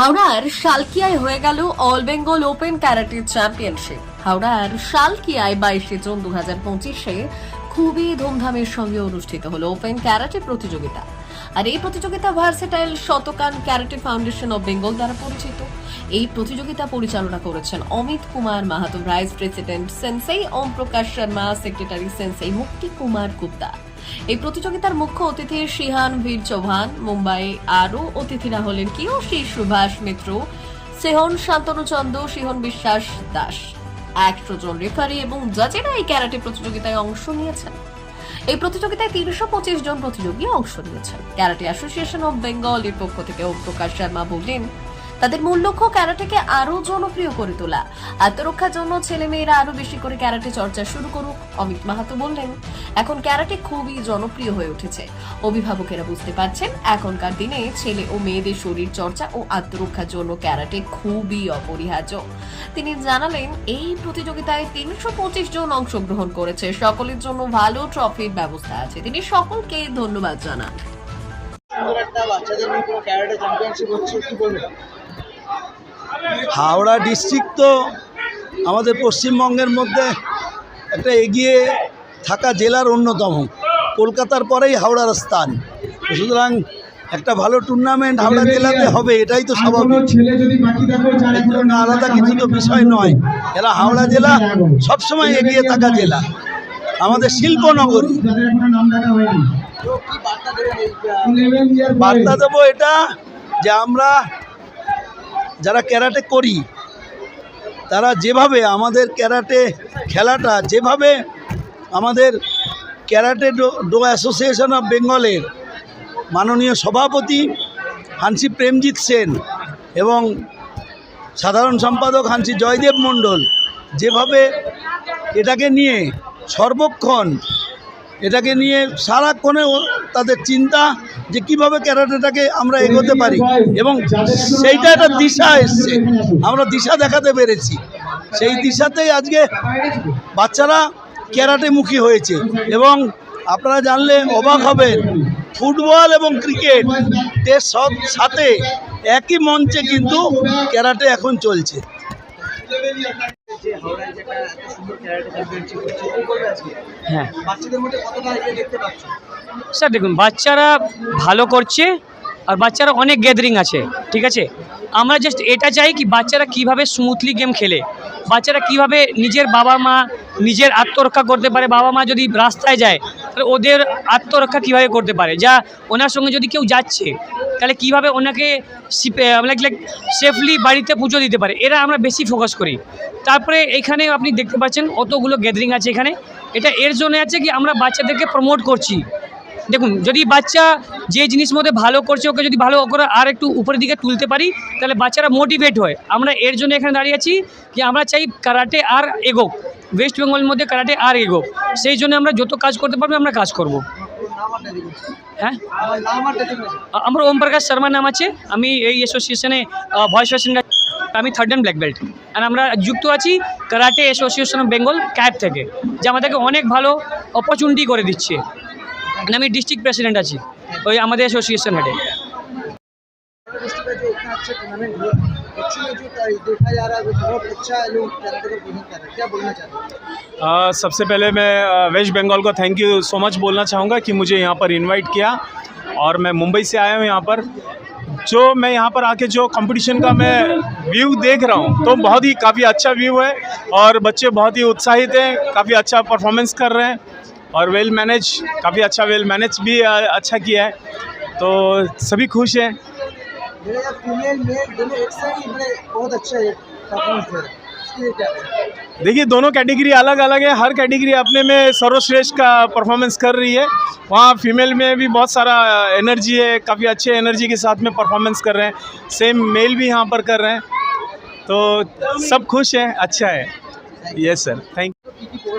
হাওড়ার শালকিয়ায় হয়ে গেল all Bengal open karate championship. হাওড়ার শালকিয়ায় বাইশে জুন দু হাজার পঁচিশে খুবই ধুমধামের সঙ্গে অনুষ্ঠিত হলো ওপেন ক্যারাটে প্রতিযোগিতা। আর এই প্রতিযোগিতা versatile Shotokan karate foundation of Bengal দ্বারা পরিচিত। এই প্রতিযোগিতা পরিচালনা করেছেন Amit Kumar Mahato, vice president sensei Om Prakash Sharma, secretary sensei, Mukti Kumar Gupta. এই প্রতিযোগিতার মুখ্য অতিথি শিহান ভীর চৌহান। মুম্বাই আরও অতিথিরা হলেন কিয়সী সুভাষ মিত্র, সেহন শান্তনু চন্দ সিহন বিশ্বাস দাস। একশো জন রেফারি এবং জাজেরা এই ক্যারাটে প্রতিযোগিতায় অংশ নিয়েছেন। এই প্রতিযোগিতায় তিনশো পঁচিশ জন প্রতিযোগী অংশ নিয়েছেন। ক্যারাটে অ্যাসোসিয়েশন অব বেঙ্গল এর পক্ষ থেকে ওম প্রকাশ শর্মা বললেন তাদের মূল লক্ষ্য ক্যারাটেকে আরও জনপ্রিয় করে তোলা। আত্মরক্ষার জন্য ছেলেমেয়েরা আরও বেশি করে ক্যারাটে চর্চা শুরু করুক, অমিত মাহাতো বললেন। এখন ক্যারাটে খুবই জনপ্রিয় হয়ে উঠেছে। অভিভাবকেরা বুঝতে পারছেন, এখনকার দিনে ছেলে ও মেয়েদের শরীর চর্চা ও আত্মরক্ষার জন্য ক্যারাটে খুবই অপরিহার্য। তিনি জানালেন, এই প্রতিযোগিতায় তিনশো পঁচিশ জন অংশগ্রহণ করেছে। সকলের জন্য ভালো ট্রফির ব্যবস্থা আছে। তিনি সকলকে ধন্যবাদ জানান। একটা বাচ্চাদের নিয়ে ক্যারাটে চ্যাম্পিয়নশিপ হচ্ছে, কি বলবেন? হাওড়া ডিস্ট্রিক্ট তো আমাদের পশ্চিমবঙ্গের মধ্যে একটা এগিয়ে থাকা জেলার অন্যতম। কলকাতার পরেই হাওড়ার স্থান। সুতরাং একটা ভালো টুর্নামেন্ট হাওড়া জেলাতে হবে এটাই তো স্বাভাবিক। ছেলে যদি বাকি থাকো যারা এর জন্য আলাদা কিছু তো বিষয় নয়। এরা হাওড়া জেলা সবসময় এগিয়ে থাকা জেলা। আমাদের শিল্পনগরী বার্তা দেবো এটা যে আমরা যারা ক্যারাটে করি, তারা যেভাবে আমাদের ক্যারাটে খেলাটা, যেভাবে আমাদের ক্যারাটে ডো অ্যাসোসিয়েশন অফ বেঙ্গলের মাননীয় সভাপতি হানসি প্রেমজিৎ সেন এবং সাধারণ সম্পাদক হানসি জয়দেব মণ্ডল যেভাবে এটাকে নিয়ে সর্বক্ষণ, এটাকে নিয়ে সারাক্ষণে তাদের চিন্তা যে কীভাবে ক্যারাটেটাকে আমরা এগোতে পারি। এবং সেইটা একটা দিশা এসছে। আমরা দিশা দেখাতে পেরেছি। সেই দিশাতেই আজকে বাচ্চারা ক্যারাটেমুখী হয়েছে। এবং আপনারা জানলে অবাক হবেন, ফুটবল এবং ক্রিকেট এর সব সাথে একই মঞ্চে কিন্তু ক্যারাটে এখন চলছে। হ্যাঁ। স্যার দেখুন বাচ্চারা ভালো করছে আর বাচ্চারা অনেক গ্যাদারিং আছে ঠিক আছে? আমরা জাস্ট এটা চাই কি বাচ্চারা কীভাবে স্মুথলি গেম খেলে? বাচ্চারা কীভাবে নিজের বাবা মা নিজের আত্মরক্ষা করতে পারে? বাবা মা যদি রাস্তায় যায় তাহলে ওদের আত্মরক্ষা কীভাবে করতে পারে? যা ওনার সঙ্গে যদি কেউ যাচ্ছে তাহলে কীভাবে ওনাকে লাইক লাইক সেফলি বাড়িতে পুজো দিতে পারে? এরা আমরা বেশি ফোকাস করি। তারপরে এখানে আপনি দেখতে পাচ্ছেন অতগুলো গ্যাদারিং আছে এখানে। এটা এর জন্য আছে কি আমরা বাচ্চাদেরকে প্রমোট করছি। দেখুন, যদি বাচ্চা যে জিনিস মধ্যে ভালো করছে, ওকে যদি ভালো করে আর একটু উপরের দিকে তুলতে পারি, তাহলে বাচ্চারা মোটিভেট হয়। আমরা এর জন্য এখানে দাঁড়িয়ে আছি যে আমরা চাই কারাটে আর এগোক। ওয়েস্ট বেঙ্গলের মধ্যে কারাটে আর এগোক। সেই জন্য আমরা যত কাজ করতে পারব, আমরা কাজ করব। হ্যাঁ? আমার ওম প্রকাশ শর্মা নাম আছে। আমি এই অ্যাসোসিয়েশনে ভয়েস প্রেসিডেন্ট আমি থার্ড অ্যান্ড ব্ল্যাক বেল্ট আর আমরা যুক্ত আছি karate association of Bengal KAB থেকে, যে আমাদেরকে অনেক ভালো অপরচুনিটি করে দিচ্ছে। আমি ডিস্ট্রিক্ট প্রেসিডেন্ট আছি, ওই আমাদের অ্যাসোসিয়েশন হেডে सबसे पहले मैं वेस्ट बंगाल को थैंक यू सो मच बोलना चाहूँगा कि मुझे यहाँ पर इनवाइट किया और मैं मुंबई से आया हूँ यहाँ पर। जो मैं यहाँ पर आके जो कंपटीशन का मैं व्यू देख रहा हूँ तो बहुत ही काफ़ी अच्छा व्यू है और बच्चे बहुत ही उत्साहित हैं, काफ़ी अच्छा परफॉर्मेंस कर रहे हैं और वेल मैनेज काफ़ी अच्छा वेल मैनेज भी अच्छा किया है। तो सभी खुश हैं। फीमेल मेल दोनों एक ही बहुत अच्छा है। परफॉर्मेंस है देखिए दोनों कैटेगरी अलग अलग है। हर कैटेगरी अपने में सर्वश्रेष्ठ का परफॉर्मेंस कर रही है। वहाँ फीमेल में भी बहुत सारा एनर्जी है काफ़ी अच्छे एनर्जी के साथ में परफॉर्मेंस कर रहे हैं। सेम मेल भी यहाँ पर कर रहे हैं। तो सब खुश हैं अच्छा है। यस सर थैंक यू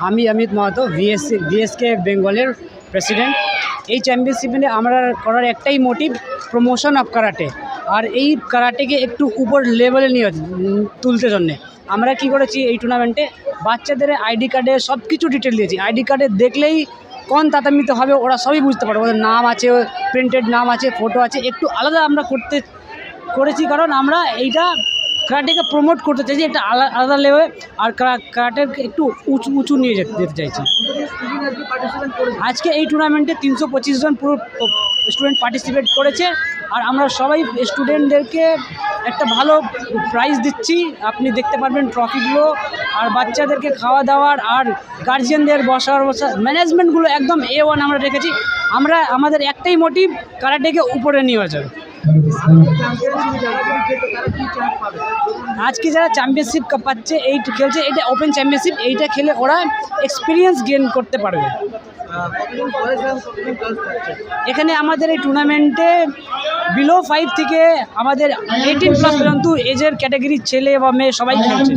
हम Amit Mahato V S V S के बेंगोलियर प्रेसिडेंट এই চ্যাম্পিয়নশিপে আমরা করার একটাই মোটিভ প্রমোশন অফ কারাটে আর এই কারাটেকে একটু উপর লেভেলে নিয়ে তুলতে জন্যে। আমরা কি করেছি এই টুর্নামেন্টে বাচ্চাদের আইডি কার্ডে সব কিছু ডিটেল দিয়েছি। আইডি কার্ডে দেখলেই কোন তাতামিতে হবে, ওরা সবই বুঝতে পারবে। ওদের নাম আছে প্রিন্টেড নাম আছে ফটো আছে। একটু আলাদা আমরা করতে করেছি, কারণ আমরা এইটা কারাটেকে প্রমোট করতে চাইছি, একটা আলা- আলাদা লেভেলে আর কারাটেকে একটু উঁচু উঁচু নিয়ে যেতে যেতে চাইছি। আজকে এই টুর্নামেন্টে তিনশো পঁচিশ জন পুরো স্টুডেন্ট পার্টিসিপেট করেছে, আর আমরা সবাই স্টুডেন্টদেরকে একটা ভালো প্রাইজ দিচ্ছি। আপনি দেখতে পারবেন ট্রফিগুলো আর বাচ্চাদেরকে খাওয়া দাওয়ার, আর গার্জিয়ানদের বসার বসা ম্যানেজমেন্টগুলো একদম এ ওয়ান আমরা রেখেছি। আমরা, আমাদের একটাই মোটিভ কারাটেকে উপরে নিয়ে যাবে। আজকে যারা চ্যাম্পিয়নশিপ পাচ্ছে, এই খেলছে, এটা ওপেন চ্যাম্পিয়নশিপ এইটা খেলে ওরা এক্সপিরিয়েন্স গেন করতে পারবে। এখানে আমাদের এই টুর্নামেন্টে বিলো ফাইভ থেকে আমাদের এইটিন প্লাস পর্যন্ত এজের ক্যাটাগরির ছেলে বা মেয়ে সবাই খেলছে।